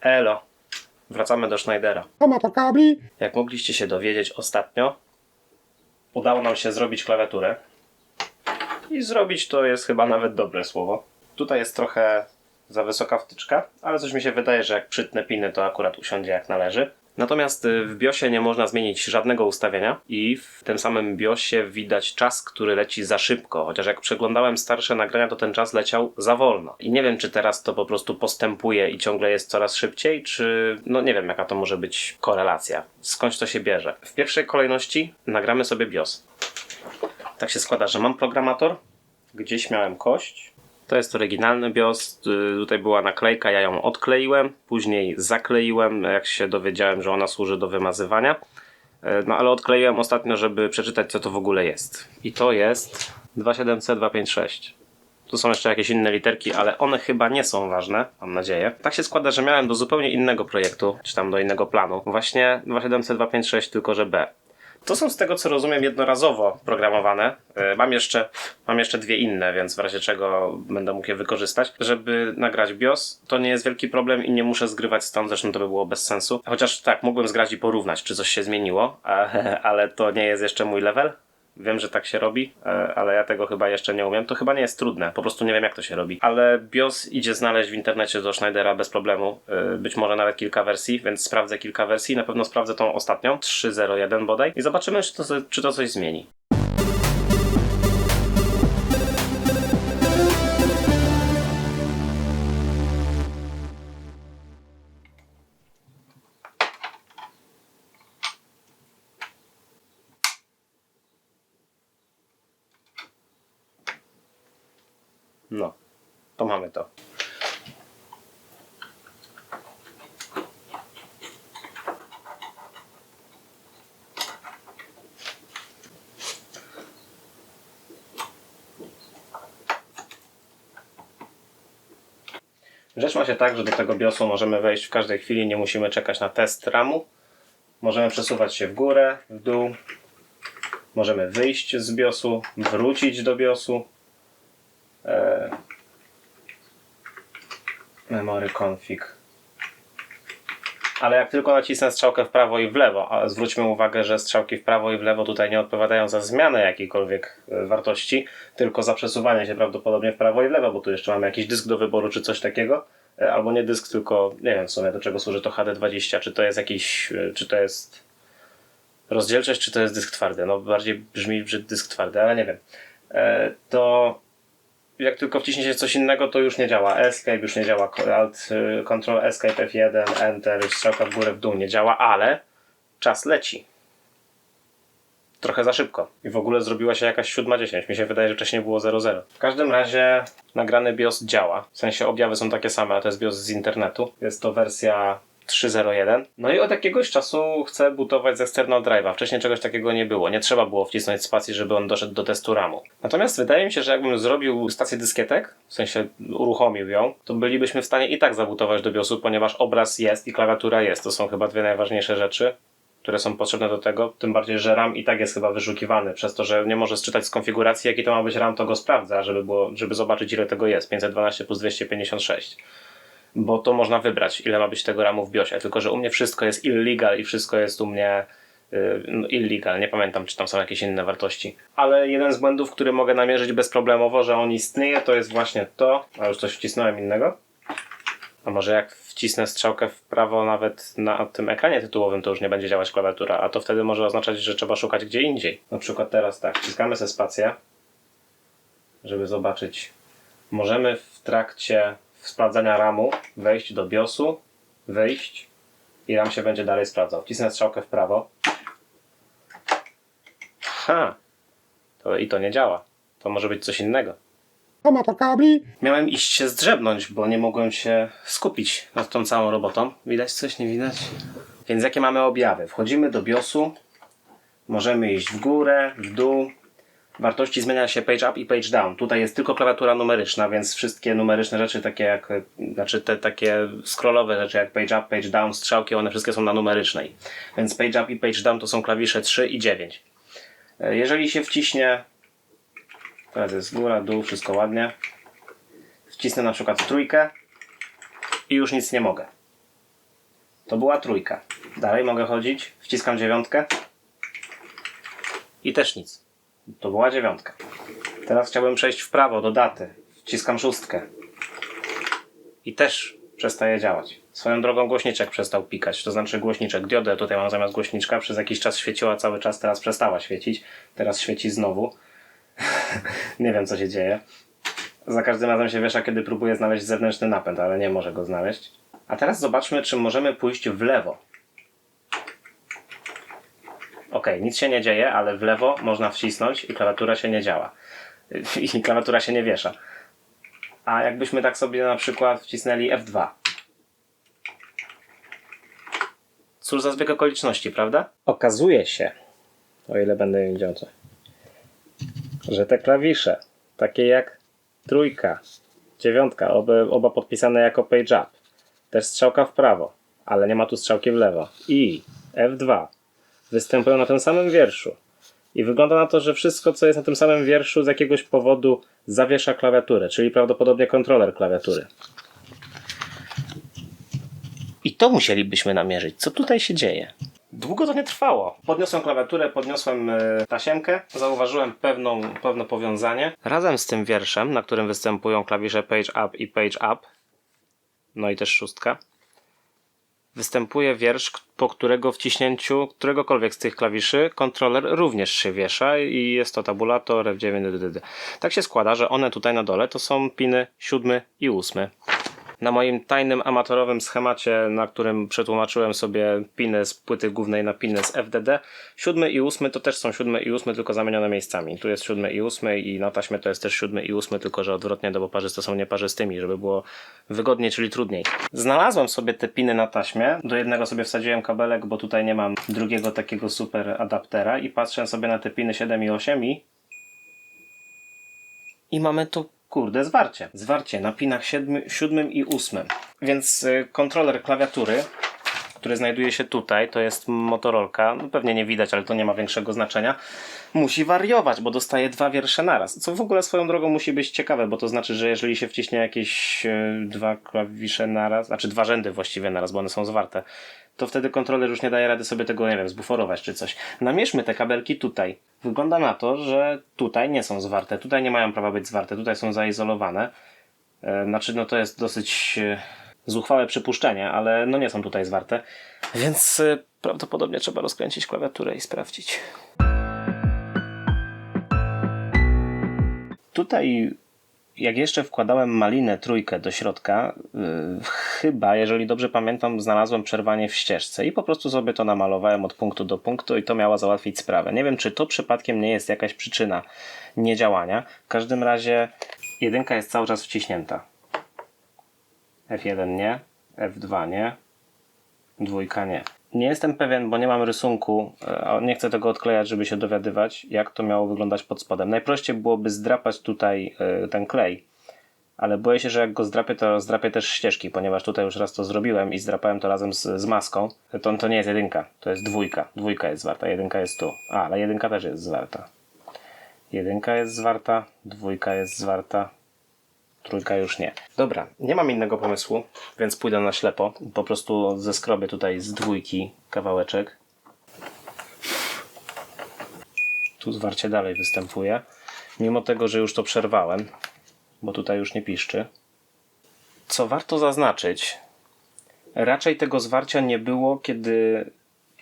Elo. Wracamy do Schneidera. Kabli. Jak mogliście się dowiedzieć ostatnio, udało nam się zrobić klawiaturę. I zrobić to jest chyba nawet dobre słowo. Tutaj jest trochę za wysoka wtyczka, ale coś mi się wydaje, że jak przytnę piny, to akurat usiądzie jak należy. Natomiast y, w BIOSie nie można zmienić żadnego ustawienia i w tym samym BIOSie widać czas, który leci za szybko. Chociaż jak przeglądałem starsze nagrania, to ten czas leciał za wolno. I nie wiem, czy teraz to po prostu postępuje i ciągle jest coraz szybciej, czy no nie wiem, jaka to może być korelacja. Skądś to się bierze. W pierwszej kolejności nagramy sobie BIOS. Tak się składa, że mam programator, gdzieś miałem kość. To jest oryginalny BIOS. Y, Tutaj była naklejka, ja ją odkleiłem, później zakleiłem, jak się dowiedziałem, że ona służy do wymazywania. Y, No ale odkleiłem ostatnio, żeby przeczytać, co to w ogóle jest. I to jest 27256. Tu są jeszcze jakieś inne literki, ale one chyba nie są ważne, mam nadzieję. Tak się składa, że miałem do zupełnie innego projektu, czy tam do innego planu. Właśnie 27256, tylko że B. To są z tego co rozumiem jednorazowo programowane. E, Mam jeszcze, mam jeszcze dwie inne, więc w razie czego będę mógł je wykorzystać. Żeby nagrać BIOS, to nie jest wielki problem i nie muszę zgrywać stąd, zresztą to by było bez sensu. Chociaż tak, mógłbym zgrać i porównać, czy coś się zmieniło, ale to nie jest jeszcze mój level. Wiem, że tak się robi, e, ale ja tego chyba jeszcze nie umiem. To chyba nie jest trudne, po prostu nie wiem jak to się robi. Ale BIOS idzie znaleźć w internecie do Schneidera bez problemu. E, Być może nawet kilka wersji, więc sprawdzę kilka wersji. Na pewno sprawdzę tą ostatnią, 3.01 bodaj, i zobaczymy, czy to, czy to coś zmieni. Mamy to. Rzecz ma się tak, że do tego BIOSu możemy wejść w każdej chwili, nie musimy czekać na test RAMu. Możemy przesuwać się w górę, w dół. Możemy wyjść z BIOSu, wrócić do BIOSu. Memory config. Ale jak tylko nacisnę strzałkę w prawo i w lewo, a zwróćmy uwagę, że strzałki w prawo i w lewo tutaj nie odpowiadają za zmianę jakiejkolwiek e, wartości, tylko za przesuwanie się prawdopodobnie w prawo i w lewo, bo tu jeszcze mamy jakiś dysk do wyboru czy coś takiego. E, Albo nie dysk, tylko nie wiem w sumie do czego służy to HD20, czy to jest jakiś, e, czy to jest rozdzielczość, czy to jest dysk twardy. No bardziej brzmi brzyd dysk twardy, ale nie wiem. To jak tylko wciśniecie coś innego, to już nie działa. Escape już nie działa. Alt, y, Control Escape F1, Enter, strzałka w górę, w dół nie działa, ale czas leci. Trochę za szybko. I w ogóle zrobiła się jakaś 7.10. Mi się wydaje, że wcześniej było 0.0. W każdym razie nagrany BIOS działa. W sensie objawy są takie same, a to jest BIOS z internetu. Jest to wersja 3.01. No i od jakiegoś czasu chcę bootować z external drive'a. Wcześniej czegoś takiego nie było. Nie trzeba było wcisnąć spacji, żeby on doszedł do testu RAMu. Natomiast wydaje mi się, że jakbym zrobił stację dyskietek, w sensie uruchomił ją, to bylibyśmy w stanie i tak zabootować do BIOSu, ponieważ obraz jest i klawiatura jest. To są chyba dwie najważniejsze rzeczy które są potrzebne do tego, tym bardziej, że RAM i tak jest chyba wyszukiwany, przez to, że nie może czytać z konfiguracji, jaki to ma być RAM, to go sprawdza, żeby, było, żeby zobaczyć ile tego jest, 512 plus 256 bo to można wybrać, ile ma być tego RAMu w BIOSie. Tylko, że u mnie wszystko jest illegal i wszystko jest u mnie yy, no, illegal. Nie pamiętam, czy tam są jakieś inne wartości. Ale jeden z błędów, który mogę namierzyć bezproblemowo, że on istnieje, to jest właśnie to. A już coś wcisnąłem innego. A może jak wcisnę strzałkę w prawo nawet na tym ekranie tytułowym, to już nie będzie działać klawiatura, a to wtedy może oznaczać, że trzeba szukać gdzie indziej. Na przykład teraz tak, wciskamy sobie spację, żeby zobaczyć. Możemy w trakcie sprawdzania RAMu wejść do BIOSu, wyjść i RAM się będzie dalej sprawdzał. Wcisnę strzałkę w prawo. Ha! To i to nie działa. To może być coś innego. Kabli. Miałem iść się zdrzebnąć, bo nie mogłem się skupić nad tą całą robotą. Widać coś, nie widać? Więc jakie mamy objawy? Wchodzimy do BIOSu, możemy iść w górę, w dół. Wartości zmienia się page up i page down. Tutaj jest tylko klawiatura numeryczna, więc wszystkie numeryczne rzeczy, takie jak, znaczy te takie scrollowe rzeczy jak page up, page down, strzałki, one wszystkie są na numerycznej. Więc page up i page down to są klawisze 3 i 9. E, Jeżeli się wciśnie Teraz jest góra, dół, wszystko ładnie. Wcisnę na przykład trójkę i już nic nie mogę. To była trójka. Dalej mogę chodzić, wciskam dziewiątkę i też nic. To była dziewiątka. Teraz chciałbym przejść w prawo do daty. Wciskam szóstkę. I też przestaje działać. Swoją drogą głośniczek przestał pikać, to znaczy głośniczek. Diodę tutaj mam zamiast głośniczka. Przez jakiś czas świeciła cały czas, teraz przestała świecić. Teraz świeci znowu. nie wiem co się dzieje. Za każdym razem się wiesza, kiedy próbuję znaleźć zewnętrzny napęd, ale nie może go znaleźć. A teraz zobaczmy, czy możemy pójść w lewo. Ok, nic się nie dzieje, ale w lewo można wcisnąć i klawiatura się nie działa. I klawiatura się nie wiesza. A jakbyśmy tak sobie na przykład wcisnęli F2. Cóż za zbieg okoliczności, prawda? Okazuje się, o ile będę wiedział że te klawisze, takie jak trójka, dziewiątka, oba podpisane jako page up, też strzałka w prawo, ale nie ma tu strzałki w lewo, i F2 występują na tym samym wierszu. I wygląda na to, że wszystko, co jest na tym samym wierszu, z jakiegoś powodu zawiesza klawiaturę, czyli prawdopodobnie kontroler klawiatury. I to musielibyśmy namierzyć. Co tutaj się dzieje? Długo to nie trwało. Podniosłem klawiaturę, podniosłem e, tasiemkę, zauważyłem pewną, pewne powiązanie. Razem z tym wierszem, na którym występują klawisze page up i page up, no i też szóstka, występuje wiersz, po którego wciśnięciu któregokolwiek z tych klawiszy kontroler również się wiesza i jest to tabulator F9 DDD. Tak się składa, że one tutaj na dole to są piny siódmy i ósmy. Na moim tajnym amatorowym schemacie, na którym przetłumaczyłem sobie piny z płyty głównej na piny z FDD, siódmy i ósmy to też są siódmy i ósmy, tylko zamienione miejscami. Tu jest siódmy i ósmy i na taśmie to jest też siódmy i ósmy, tylko że odwrotnie, no bo parzyste są nieparzystymi, żeby było wygodniej, czyli trudniej. Znalazłem sobie te piny na taśmie, do jednego sobie wsadziłem kabelek, bo tutaj nie mam drugiego takiego super adaptera i patrzę sobie na te piny 7 i 8 i i mamy tu, kurde, zwarcie. Zwarcie na pinach 7, 7 i 8. Więc y, kontroler klawiatury, który znajduje się tutaj, to jest Motorolka, no pewnie nie widać, ale to nie ma większego znaczenia, musi wariować, bo dostaje dwa wiersze naraz. Co w ogóle swoją drogą musi być ciekawe, bo to znaczy, że jeżeli się wciśnie jakieś y, dwa klawisze naraz, znaczy dwa rzędy właściwie naraz, bo one są zwarte, to wtedy kontroler już nie daje rady sobie tego, nie wiem, zbuforować czy coś. Namierzmy te kabelki tutaj. Wygląda na to, że tutaj nie są zwarte, tutaj nie mają prawa być zwarte, tutaj są zaizolowane. E, Znaczy, no to jest dosyć e, zuchwałe przypuszczenie, ale no nie są tutaj zwarte, więc e, prawdopodobnie trzeba rozkręcić klawiaturę i sprawdzić. Tutaj jak jeszcze wkładałem malinę trójkę do środka, yy, chyba, jeżeli dobrze pamiętam, znalazłem przerwanie w ścieżce i po prostu sobie to namalowałem od punktu do punktu i to miało załatwić sprawę. Nie wiem, czy to przypadkiem nie jest jakaś przyczyna niedziałania. W każdym razie jedynka jest cały czas wciśnięta. F1 nie, F2 nie, dwójka nie. Nie jestem pewien, bo nie mam rysunku, e, nie chcę tego odklejać, żeby się dowiadywać, jak to miało wyglądać pod spodem. Najprościej byłoby zdrapać tutaj e, ten klej, ale boję się, że jak go zdrapię, to zdrapię też ścieżki, ponieważ tutaj już raz to zrobiłem i zdrapałem to razem z, z maską. To, to nie jest jedynka, to jest dwójka. Dwójka jest zwarta, jedynka jest tu. A, ale jedynka też jest zwarta. Jedynka jest zwarta, dwójka jest zwarta, trójka już nie. Dobra, nie mam innego pomysłu, więc pójdę na ślepo. Po prostu zeskrobię tutaj z dwójki kawałeczek. Tu zwarcie dalej występuje. Mimo tego, że już to przerwałem, bo tutaj już nie piszczy. Co warto zaznaczyć, raczej tego zwarcia nie było, kiedy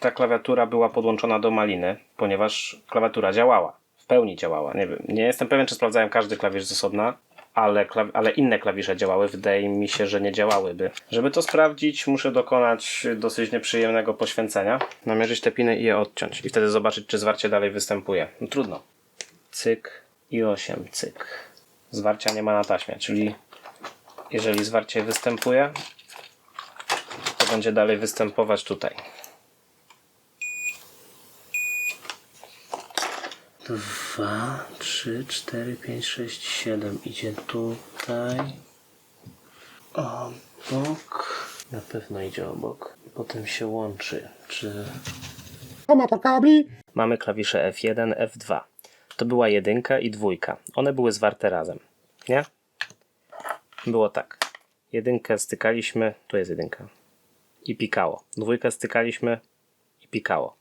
ta klawiatura była podłączona do maliny, ponieważ klawiatura działała. W pełni działała. Nie, wiem, nie jestem pewien, czy sprawdzałem każdy klawisz z osobna, ale, ale inne klawisze działały. Wydaje mi się, że nie działałyby. Żeby to sprawdzić, muszę dokonać dosyć nieprzyjemnego poświęcenia. Namierzyć te piny i je odciąć. I wtedy zobaczyć, czy zwarcie dalej występuje. No trudno. Cyk i 8, cyk. Zwarcia nie ma na taśmie, czyli jeżeli zwarcie występuje, to będzie dalej występować tutaj. Dwa, trzy, cztery, pięć, sześć, siedem. Idzie tutaj. Obok. Na pewno idzie obok. Potem się łączy. Czy Amator kabli. Mamy klawisze F1, F2. To była jedynka i dwójka. One były zwarte razem. Nie? Było tak. Jedynkę stykaliśmy. Tu jest jedynka. i pikało. Dwójkę stykaliśmy i pikało.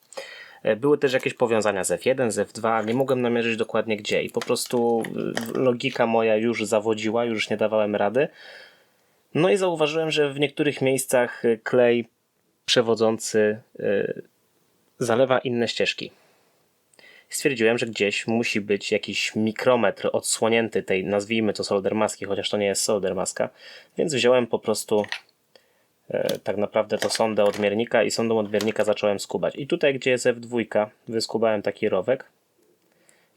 E, Były też jakieś powiązania z F1, z F2, ale nie mogłem namierzyć dokładnie gdzie i po prostu y, logika moja już zawodziła, już nie dawałem rady. No i zauważyłem, że w niektórych miejscach y, klej przewodzący zalewa inne ścieżki. Stwierdziłem, że gdzieś musi być jakiś mikrometr odsłonięty tej, nazwijmy to solder maski, chociaż to nie jest solder maska, więc wziąłem po prostu e, tak naprawdę to sondę odmiernika i sondą odmiernika zacząłem skubać. I tutaj, gdzie jest F2, wyskubałem taki rowek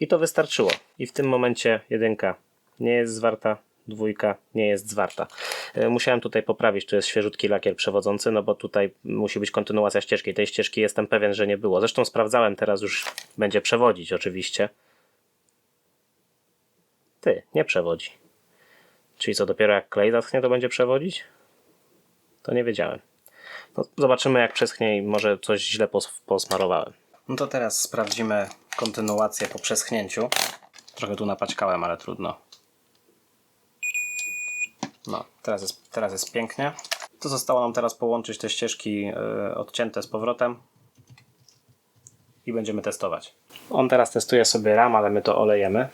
i to wystarczyło. I w tym momencie jedynka nie jest zwarta, dwójka nie jest zwarta. E, Musiałem tutaj poprawić, czy jest świeżutki lakier przewodzący, no bo tutaj musi być kontynuacja ścieżki. Tej ścieżki jestem pewien, że nie było. Zresztą sprawdzałem, teraz już będzie przewodzić oczywiście. Ty, nie przewodzi. Czyli co, dopiero jak klej zaschnie, to będzie przewodzić? To nie wiedziałem. No, zobaczymy jak przeschnie i może coś źle pos- posmarowałem. No to teraz sprawdzimy kontynuację po przeschnięciu. Trochę tu napaćkałem, ale trudno. No, teraz jest, teraz jest pięknie. To zostało nam teraz połączyć te ścieżki y, odcięte z powrotem i będziemy testować. On teraz testuje sobie RAM, ale my to olejemy.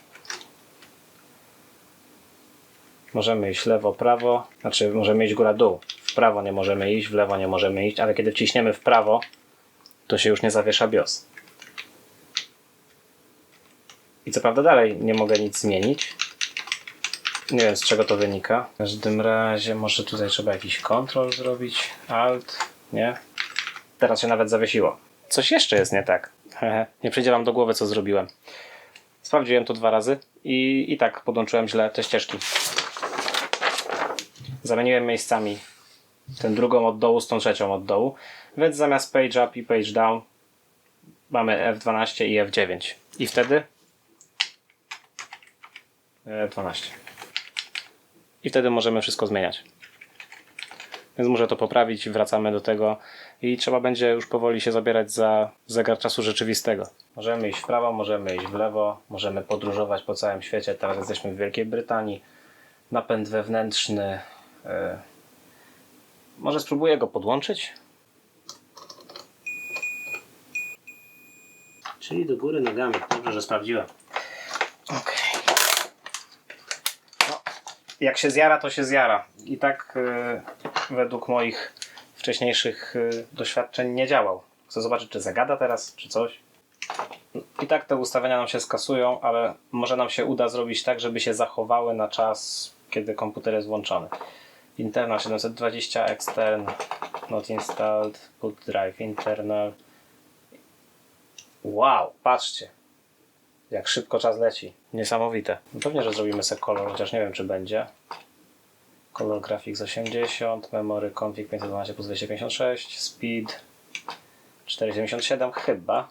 Możemy iść lewo, prawo, znaczy możemy iść góra, dół. Prawo nie możemy iść, w lewo nie możemy iść, ale kiedy wciśniemy w prawo, to się już nie zawiesza BIOS. I co prawda dalej nie mogę nic zmienić. Nie wiem z czego to wynika. W każdym razie może tutaj trzeba jakiś kontrol zrobić. Alt, nie? Teraz się nawet zawiesiło. Coś jeszcze jest nie tak. Nie przyjdzie wam do głowy co zrobiłem. Sprawdziłem to dwa razy i, i tak podłączyłem źle te ścieżki. Zamieniłem miejscami tę drugą od dołu z tą trzecią od dołu. Więc zamiast page up i page down mamy F12 i F9. I wtedy F12. I wtedy możemy wszystko zmieniać. Więc muszę to poprawić, wracamy do tego i trzeba będzie już powoli się zabierać za zegar czasu rzeczywistego. Możemy iść w prawo, możemy iść w lewo, możemy podróżować po całym świecie. Teraz jesteśmy w Wielkiej Brytanii. Napęd wewnętrzny. Yy. Może spróbuję go podłączyć? Czyli do góry nogami. Dobrze, że sprawdziłem. Okej. No, jak się zjara, to się zjara. I tak y, według moich wcześniejszych y, doświadczeń nie działał. Chcę zobaczyć, czy zagada teraz, czy coś. I tak te ustawienia nam się skasują, ale może nam się uda zrobić tak, żeby się zachowały na czas, kiedy komputer jest włączony. Internal 720, extern, not installed, put drive internal. Wow, patrzcie. Jak szybko czas leci. Niesamowite. No Pewnie, że zrobimy sobie kolor, chociaż nie wiem, czy będzie. Color Graphics 80, Memory Config 512 plus 256, Speed 477 chyba.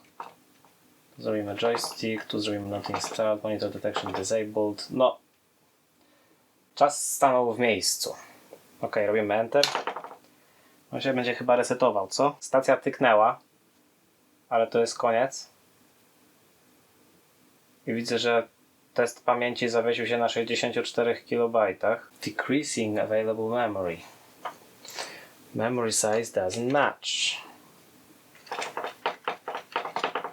Zrobimy joystick, tu zrobimy not installed, monitor detection disabled. No, czas stanął w miejscu. Ok, robimy Enter. On się będzie chyba resetował, co? Stacja tyknęła, ale to jest koniec. I widzę, że test pamięci zawiesił się na 64 KB. Decreasing available memory. Memory size doesn't match.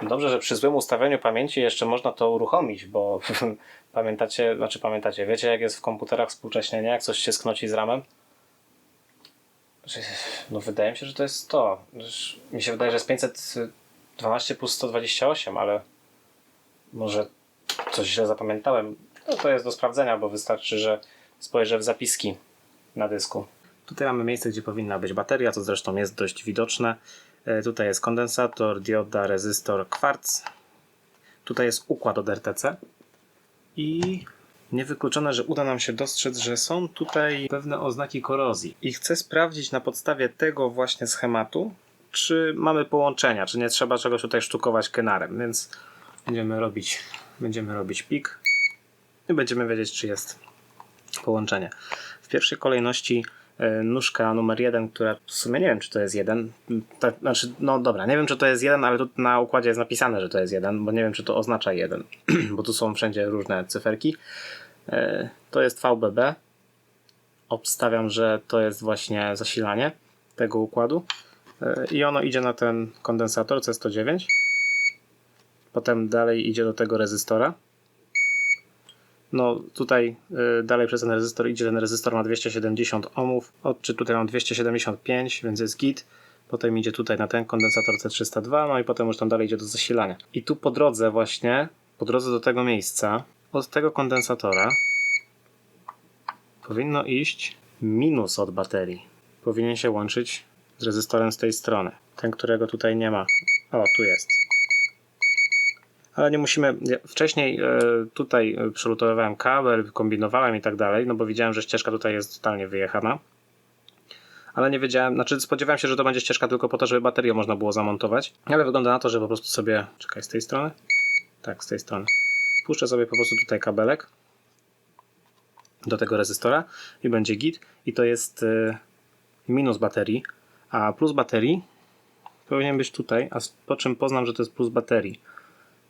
Dobrze, że przy złym ustawieniu pamięci jeszcze można to uruchomić, bo pamiętacie, znaczy pamiętacie, wiecie jak jest w komputerach współcześnie, nie? Jak coś się sknoci z ramem? No wydaje mi się, że to jest to. Że- Mi się wydaje, że jest 512 plus 128, ale może coś źle zapamiętałem. No to jest do sprawdzenia, bo wystarczy, że spojrzę w zapiski na dysku. Tutaj mamy miejsce, gdzie powinna być bateria, co zresztą jest dość widoczne. E, Tutaj jest kondensator, dioda, rezystor, kwarc. Tutaj jest układ od RTC. I niewykluczone, że uda nam się dostrzec, że są tutaj pewne oznaki korozji. I chcę sprawdzić na podstawie tego właśnie schematu, czy mamy połączenia, czy nie trzeba czegoś tutaj sztukować kenarem, więc będziemy robić, będziemy robić pik i będziemy wiedzieć, czy jest połączenie. W pierwszej kolejności nóżka numer jeden, która w sumie nie wiem, czy to jest jeden. Tak, znaczy, no dobra, nie wiem, czy to jest jeden, ale tu na układzie jest napisane, że to jest jeden, bo nie wiem, czy to oznacza jeden, bo tu są wszędzie różne cyferki. E, To jest VBB. Obstawiam, że to jest właśnie zasilanie. tego układu E, i ono idzie na ten kondensator C109. Potem dalej idzie do tego rezystora. No tutaj y, dalej przez ten rezystor idzie ten rezystor na 270 ohmów. Odczyt tutaj mam 275, więc jest git. Potem idzie tutaj na ten kondensator C302, no i potem już tam dalej idzie do zasilania. I tu po drodze właśnie, po drodze do tego miejsca, od tego kondensatora powinno iść minus od baterii. Powinien się łączyć z rezystorem z tej strony. Ten, którego tutaj nie ma. O, tu jest. Ale nie musimy. Wcześniej e, tutaj e, przelutowałem kabel, kombinowałem i tak dalej, no bo widziałem, że ścieżka tutaj jest totalnie wyjechana. Ale nie wiedziałem, znaczy spodziewałem się, że to będzie ścieżka tylko po to, żeby baterię można było zamontować. Ale wygląda na to, że po prostu sobie. Czekaj, z tej strony? Tak, z tej strony. Puszczę sobie po prostu tutaj kabelek do tego rezystora i będzie git. I to jest e, minus baterii, a plus baterii powinien być tutaj, a po czym poznam, że to jest plus baterii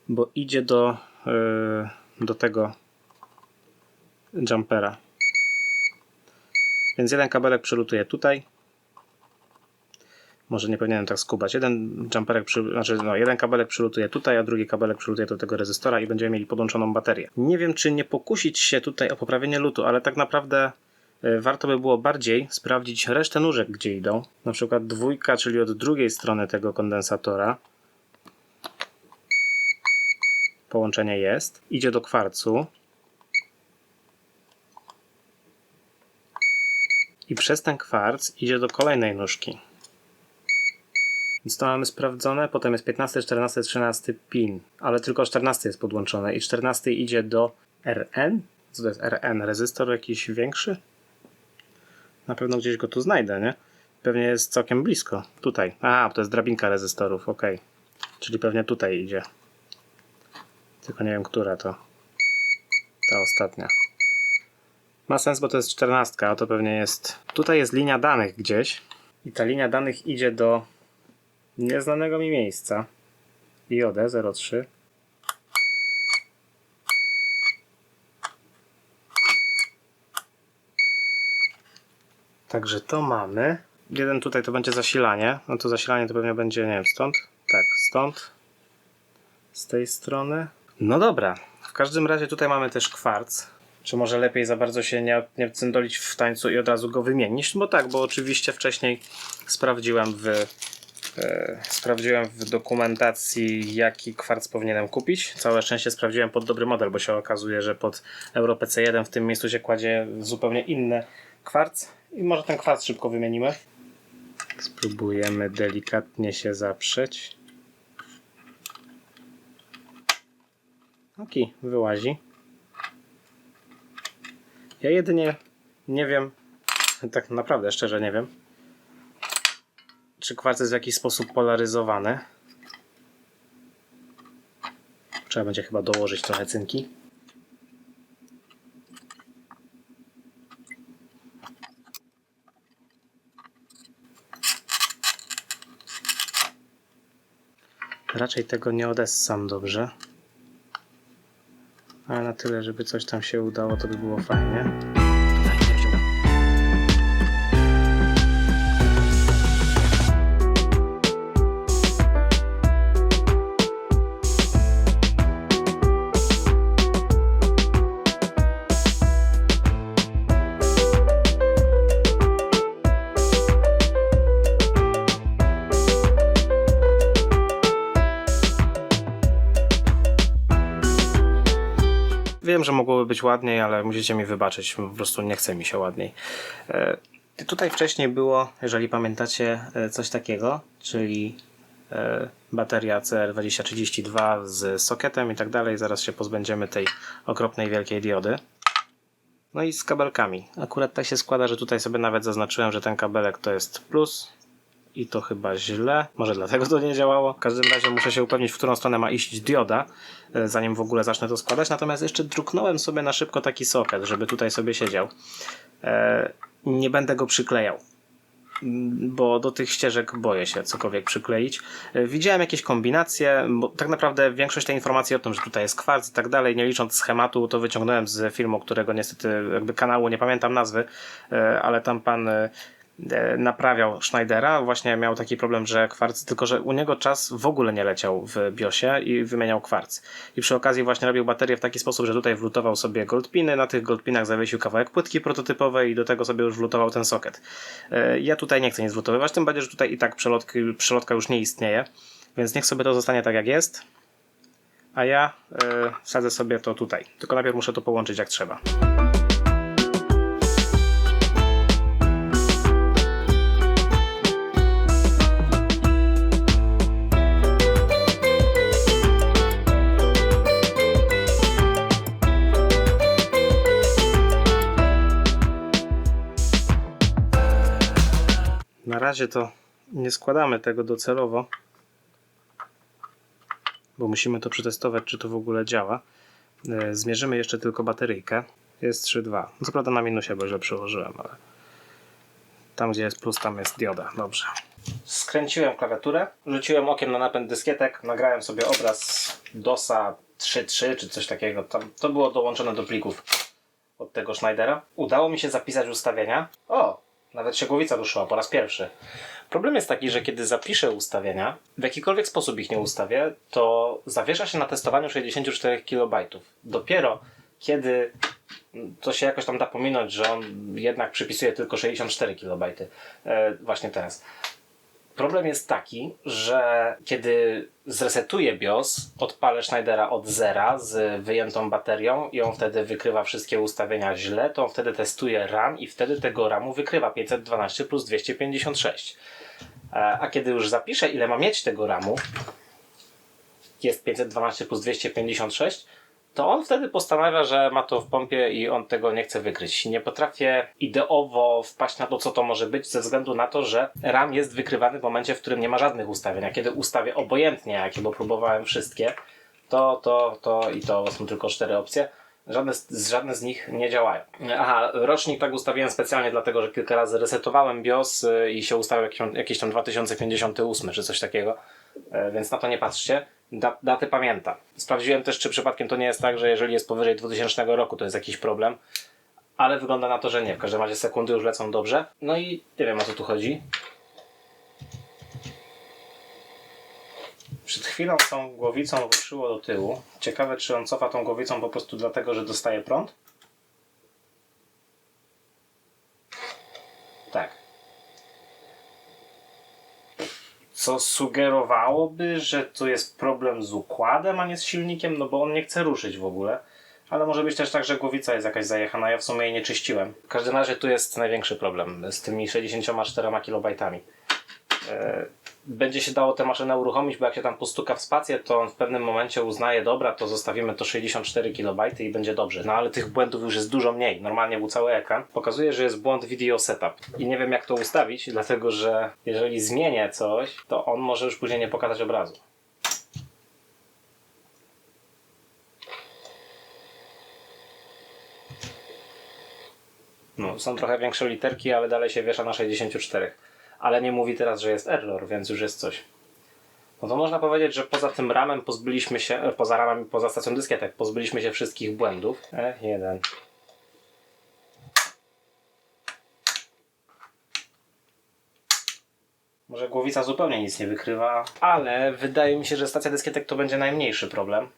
bo idzie do, yy, do tego jumpera. Więc jeden kabelek przelutuje tutaj. Może nie powinienem tak skubać. Jeden jumperek, przy, znaczy no, jeden kabelek przylutuje tutaj, a drugi kabelek przylutuje do tego rezystora i będziemy mieli podłączoną baterię. Nie wiem, czy nie pokusić się tutaj o poprawienie lutu, ale tak naprawdę y, warto by było bardziej sprawdzić resztę nóżek, gdzie idą. Na przykład dwójka, czyli od drugiej strony tego kondensatora. Połączenie jest, idzie do kwarcu i przez ten kwarc idzie do kolejnej nóżki. Więc to mamy sprawdzone, potem jest 15, 14, 13 pin, ale tylko 14 jest podłączone i 14 idzie do RN. Co to jest RN? Rezystor jakiś większy? Na pewno gdzieś go tu znajdę, nie? Pewnie jest całkiem blisko. Tutaj. Aha, to jest drabinka rezystorów, ok. Czyli pewnie tutaj idzie. Tylko nie wiem, która to. Ta ostatnia. Ma sens, bo to jest 14, a to pewnie jest. Tutaj jest linia danych gdzieś. I ta linia danych idzie do nieznanego mi miejsca. IOD 03. Także to mamy. Jeden tutaj to będzie zasilanie. No to zasilanie to pewnie będzie, nie wiem, stąd. Tak, stąd z tej strony. No dobra, w każdym razie tutaj mamy też kwarc. Czy może lepiej za bardzo się nie, nie cyndolić w tańcu i od razu go wymienić? Bo tak, bo oczywiście wcześniej sprawdziłem w, e, sprawdziłem w dokumentacji, jaki kwarc powinienem kupić. Całe szczęście sprawdziłem pod dobry model, bo się okazuje, że pod Euro PC1 w tym miejscu się kładzie zupełnie inny kwarc. I może ten kwarc szybko wymienimy. Spróbujemy delikatnie się zaprzeć. Oki, wyłazi. Ja jedynie nie wiem, tak naprawdę szczerze nie wiem, czy kwarc jest w jakiś sposób polaryzowany. Trzeba będzie chyba dołożyć trochę cynki. Raczej tego nie odessam dobrze. Ale na tyle, żeby coś tam się udało, to by było fajnie. Wiem, że mogłoby być ładniej, ale musicie mi wybaczyć, po prostu nie chce mi się ładniej. E, Tutaj wcześniej było, jeżeli pamiętacie, e, coś takiego, czyli e, bateria CR2032 z sokietem i tak dalej. Zaraz się pozbędziemy tej okropnej wielkiej diody. No i z kabelkami. Akurat tak się składa, że tutaj sobie nawet zaznaczyłem, że ten kabelek to jest plus, i to chyba źle. Może dlatego to nie działało. W każdym razie muszę się upewnić, w którą stronę ma iść dioda, e, zanim w ogóle zacznę to składać. Natomiast jeszcze druknąłem sobie na szybko taki soket, żeby tutaj sobie siedział. E, Nie będę go przyklejał. Bo do tych ścieżek boję się cokolwiek przykleić. E, Widziałem jakieś kombinacje, bo tak naprawdę większość tej informacji o tym, że tutaj jest kwarc i tak dalej, nie licząc schematu, to wyciągnąłem z filmu, którego niestety jakby kanału nie pamiętam nazwy, ale tam pan naprawiał Schneidera. Właśnie miał taki problem, że kwarc, tylko że u niego czas w ogóle nie leciał w BIOSie i wymieniał kwarc. I przy okazji właśnie robił baterię w taki sposób, że tutaj wlutował sobie goldpiny, na tych goldpinach zawiesił kawałek płytki prototypowej i do tego sobie już wlutował ten soket. E, Ja tutaj nie chcę nic wlutowywać, tym bardziej, że tutaj i tak przelotki, przelotka już nie istnieje, więc niech sobie to zostanie tak jak jest. A ja e, wsadzę sobie to tutaj. Tylko najpierw muszę to połączyć jak trzeba. Razie to nie składamy tego docelowo, bo musimy to przetestować, czy to w ogóle działa. E, Zmierzymy jeszcze tylko bateryjkę. Jest 3,2. No Co prawda na minusie, bo źle przyłożyłem, ale tam gdzie jest plus, tam jest dioda. Dobrze. Skręciłem klawiaturę, rzuciłem okiem na napęd dyskietek, nagrałem sobie obraz DOSa 3.3 czy coś takiego. Tam, to było dołączone do plików od tego Schneidera. Udało mi się zapisać ustawienia. O, nawet się głowica ruszyła po raz pierwszy. Problem jest taki, że kiedy zapiszę ustawienia, w jakikolwiek sposób ich nie ustawię, to zawiesza się na testowaniu 64 KB. Dopiero kiedy to się jakoś tam da pominąć, że on jednak przypisuje tylko 64 KB. E, właśnie teraz. Problem jest taki, że kiedy zresetuję BIOS, odpalę Schneidera od zera z wyjętą baterią i on wtedy wykrywa wszystkie ustawienia źle, to on wtedy testuje RAM i wtedy tego RAMu wykrywa 512 plus 256. E, A kiedy już zapiszę, ile ma mieć tego RAMu, jest 512 plus 256, to on wtedy postanawia, że ma to w pompie i on tego nie chce wykryć. Nie potrafię ideowo wpaść na to, co to może być, ze względu na to, że RAM jest wykrywany w momencie, w którym nie ma żadnych ustawień. A kiedy ustawię obojętnie jakie, bo próbowałem wszystkie, to, to, to i to są tylko cztery opcje. Żadne z, żadne z nich nie działają. Aha, rocznik tak ustawiłem specjalnie dlatego, że kilka razy resetowałem BIOS y, i się ustawiał jakiś, jakiś tam 2058 czy coś takiego, E, więc na to nie patrzcie. Da, daty pamiętam. Sprawdziłem też, czy przypadkiem to nie jest tak, że jeżeli jest powyżej 2000 roku, to jest jakiś problem. Ale wygląda na to, że nie. W każdym razie sekundy już lecą dobrze. No i nie wiem o co tu chodzi. Przed chwilą tą głowicą ruszyło do tyłu. Ciekawe, czy on cofa tą głowicą po prostu dlatego, że dostaje prąd? Co sugerowałoby, że to jest problem z układem, a nie z silnikiem, no bo on nie chce ruszyć w ogóle. Ale może być też tak, że głowica jest jakaś zajechana, ja w sumie jej nie czyściłem. W każdym razie tu jest największy problem z tymi 64 KB. E, będzie się dało tę maszynę uruchomić, bo jak się tam postuka w spację, to on w pewnym momencie uznaje, dobra, to zostawimy to 64 KB i będzie dobrze. No ale tych błędów już jest dużo mniej. Normalnie był cały ekran. Pokazuje, że jest błąd video setup. I nie wiem jak to ustawić, dlatego że jeżeli zmienię coś, to on może już później nie pokazać obrazu. No, są trochę większe literki, ale dalej się wiesza na 64. Ale nie mówi teraz, że jest error, więc już jest coś. No to można powiedzieć, że poza tym ramem pozbyliśmy się, e, poza ramem i poza stacją dyskietek, pozbyliśmy się wszystkich błędów. F1. Może głowica zupełnie nic nie wykrywa, ale wydaje mi się, że stacja dyskietek to będzie najmniejszy problem.